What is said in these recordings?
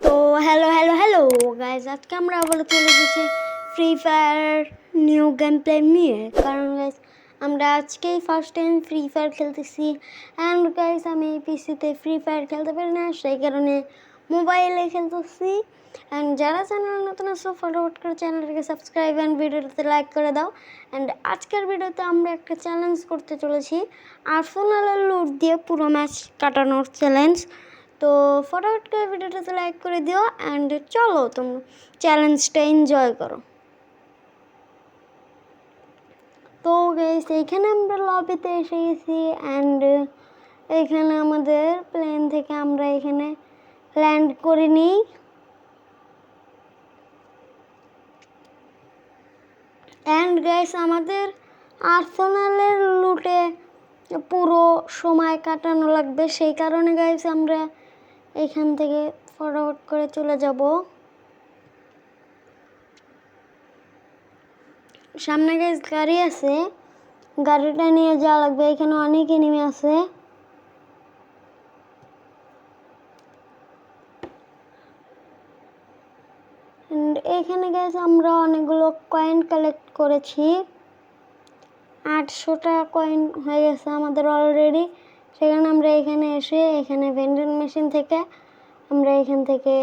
তো hello hello hello guys আজকে আমরা আবার চলে এসেছি Free Fire new game play নিয়ে। কারণ গাইজ আমরা আজকেই ফার্স্ট টাইম ফ্রি ফায়ার খেলতেছি। অ্যান্ড গাইজ আমি পিসিতে ফ্রি ফায়ার খেলতে পারি না, সেই কারণে মোবাইলে খেলতেছি। অ্যান্ড যারা চ্যানেল নতুন আসো ফটোফট করে চ্যানেলটাকে সাবস্ক্রাইব অ্যান্ড ভিডিওটাতে লাইক করে দাও। অ্যান্ড আজকের ভিডিওতে আমরা একটা চ্যালেঞ্জ করতে চলেছি। আর্সেনালের লুট দিয়ে পুরো ম্যাচ কাটানোর চ্যালেঞ্জ তো ফটাফট করে ভিডিওটাতে লাইক করে দিও অ্যান্ড চলো তোমরা চ্যালেঞ্জটা এনজয় করো। তো গেস এইখানে আমরা লবিতে এসে গেছি অ্যান্ড এখানে আমাদের প্লেন থেকে আমরা এখানে ল্যান্ড করে নিই। অ্যান্ড গাইস আমাদের আর্সেনালের লুটে পুরো সময় কাটানো লাগবে, সেই কারণে গাইস আমরা এখান থেকে ফরওয়ার্ড করে চলে যাব। সামনে গাইস গাড়ি আছে। গাড়িটা নিয়ে যাওয়া লাগবে। এখানে অনেক এনিমি আছে। এখানে গাইস আমরা অনেকগুলো কয়েন কালেক্ট করেছি। আটশোটা কয়েন হয়ে গেছে আমাদের অলরেডি সেখানে আমরা এখানে এসে এখানে ভেন্ডিং মেশিন থেকে আমরা এখান থেকে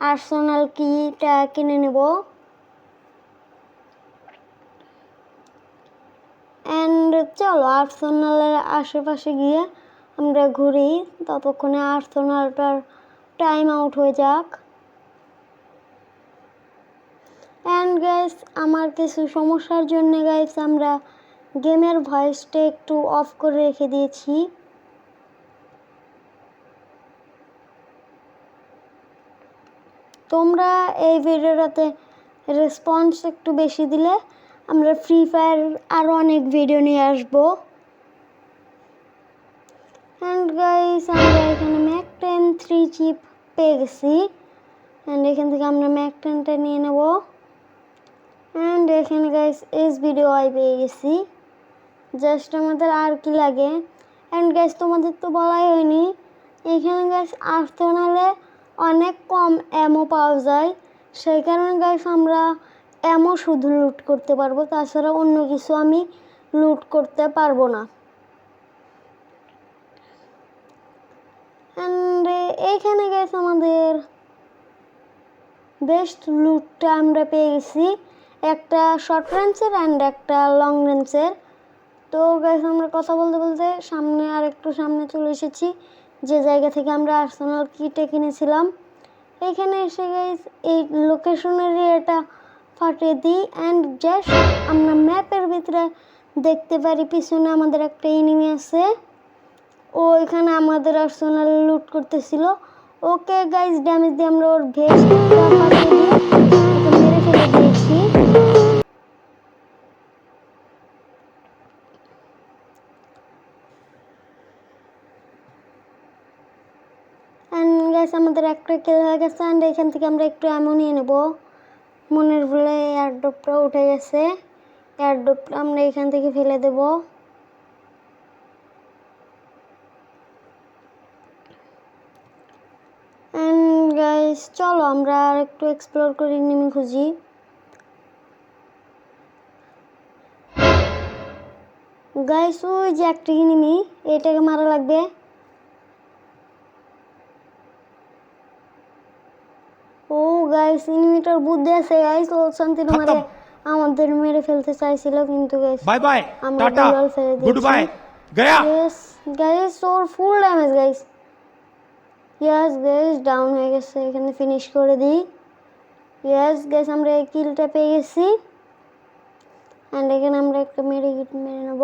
আর্সোনাল কিটা কিনে নেব। অ্যান্ড চলো আর্সোনালের আশেপাশে গিয়ে আমরা ঘুরি। ততক্ষণে আর্সোনালটার টাইম আউট হয়ে যাক। অ্যান্ড গাইস আমার কিছু সমস্যার জন্য গাইস আমরা গেমের ভয়েসটা একটু অফ করে রেখে দিয়েছি। তোমরা এই ভিডিওটাতে রেসপন্স একটু বেশি দিলে আমরা ফ্রি ফায়ার আরও অনেক ভিডিও নিয়ে আসব। অ্যান্ড গাইস আমরা এখানে ম্যাক টেন থ্রি চিপ পেয়ে গেছি। অ্যান্ড এখান থেকে আমরা ম্যাক টেনটা নিয়ে নেব। অ্যান্ড এখানে গাইস এস ভিডিও আই পেয়ে গেছি। জাস্ট আমাদের আর কি লাগে। অ্যান্ড গ্যাস তোমাদের তো বলাই হয়নি। এখানে গ্যাস আর্সেনালে অনেক কম অ্যামো পাওয়া যায়। সেই কারণে গাইস আমরা অ্যামো শুধু লুট করতে পারব, তাছাড়া অন্য কিছু আমি লুট করতে পারব না। অ্যান্ড এইখানে গ্যাস আমাদের বেস্ট লুটটা আমরা পেয়ে গেছি। একটা শর্ট রেঞ্জের অ্যান্ড একটা লং রেঞ্জের তো গাইস আমরা কথা বলতে বলতে সামনে আর একটু সামনে চলে এসেছি। যে জায়গা থেকে আমরা আর্সেনাল কিটে কিনেছিলাম, এখানে এসে গাইস এই লোকেশনের এটা ফাটিয়ে দিই অ্যান্ড জাস্ট আমরা ম্যাপের ভিতরে দেখতে পারি, পিছনে আমাদের একটা এনিমি আছে। ও এখানে আমাদের আর্সেনাল লুট করতেছিল। ওকে গাইস ড্যামেজ দিয়ে আমরা ওর ওকে মেরে ফেলে দিয়েছি গ্যাস আমাদের একটা কিল হয়ে গেছে অ্যান্ড এখান থেকে আমরা একটু এমন নিয়ে নেব। মনের ভুলে এয়ারড্রপটা উঠে গেছে। এয়ারড্রপটা আমরা এখান থেকে ফেলে দেব। অ্যান্ড গাইস চলো আমরা আর একটু এক্সপ্লোর করি, নিমি খুঁজি। গাইস ওই যে একটা নিমি এটাকে মারা লাগবে ও গাইস ইনভিটার বুদ্ধি আছে গাইস ও শান্তির মারে আমাদের মেরে ফেলতে চাইছিল কিন্তু guys bye bye ta-ta good bye Gaya. Guys guys ওর full damage guys yes guys down হয়ে গেছে এখানে ফিনিশ করে দিই। ইয়াস গাইস আমরা এই কিলটা পেয়ে গেছি। অ্যান্ড এখানে আমরা একটা মেরে গিট মেরে নেব।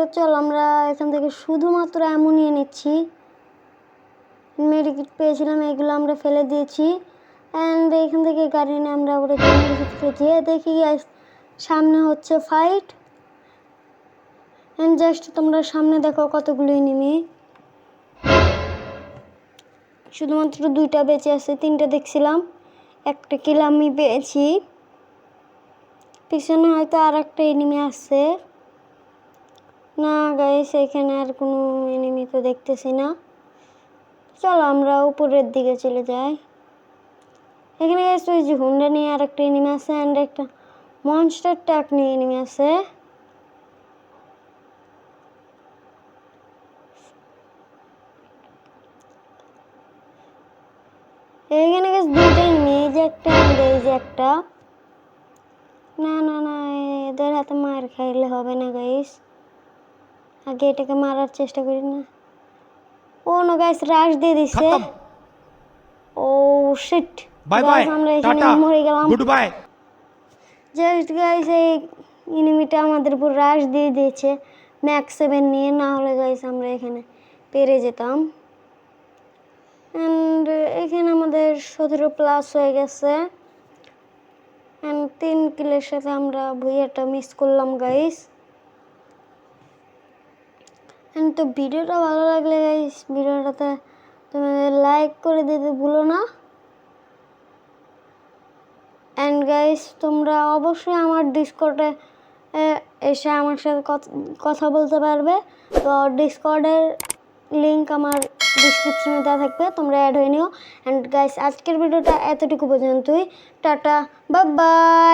অ্যান্ড চল আমরা এখান থেকে শুধুমাত্র এমন নিয়ে নিচ্ছি মেডিকিট পেয়েছিলাম, এগুলো আমরা ফেলে দিয়েছি। অ্যান্ড এখান থেকে গাড়ি নিয়ে আমরা ওরা যেয়ে দেখি সামনে হচ্ছে ফাইট অ্যান্ড জাস্ট তোমরা সামনে দেখো কতগুলো এনিমি শুধুমাত্র দুইটা বেঁচে আছে, তিনটা দেখছিলাম। একটা কিল আমি পেয়েছি। পিছনে হয়তো আর একটা এনিমি আছে। না গাইস এখানে আর কোনো এনিমি তো দেখতেছি না। চলো, আমরা উপরের দিকে চলে যাই। এখানে গাইস ওই যে হুন্ডা নিয়ে আর একটা এনিমি আছে অ্যান্ড একটা মনস্টার ট্যাক নিয়ে এনিমি আছে। এখানে গাইস দুটো এনিমি এই যে একটা এই যে একটা। না না না, এদের হাতে মার খাইলে হবে না গাইস আগে এটাকে মারার চেষ্টা করি না। ও নো গাইস রাশ দিয়ে দিছে। ও শিট বাই বাই আমরা এখানে মরে গেলাম। গুড বাই জাস্ট গাইস এই এনিমিটা আমাদের উপর রাশ দিয়ে দিয়েছে। ম্যাক্স সেভেন নিয়ে না হলে গাইস আমরা এখানে পেরে যেতাম। অ্যান্ড এখানে আমাদের সতেরো প্লাস হয়ে গেছে। অ্যান্ড তিন কিলের সাথে আমরা ভুইয়াটা মিস করলাম গাইস তো ভিডিওটা ভালো লাগলে গাইস ভিডিওটাতে তুমি লাইক করে দিতে ভুলো না। অ্যান্ড গাইস তোমরা অবশ্যই আমার ডিসকর্ডে এসে আমার সাথে কথ- বলতে পারবে। তো ডিসকর্ডের লিঙ্ক আমার ডিসক্রিপশনে দেওয়া থাকবে, তোমরা অ্যাড হয়ে নিও। অ্যান্ড গাইস আজকের ভিডিওটা এতটুকু পর্যন্তই। Tata bye bye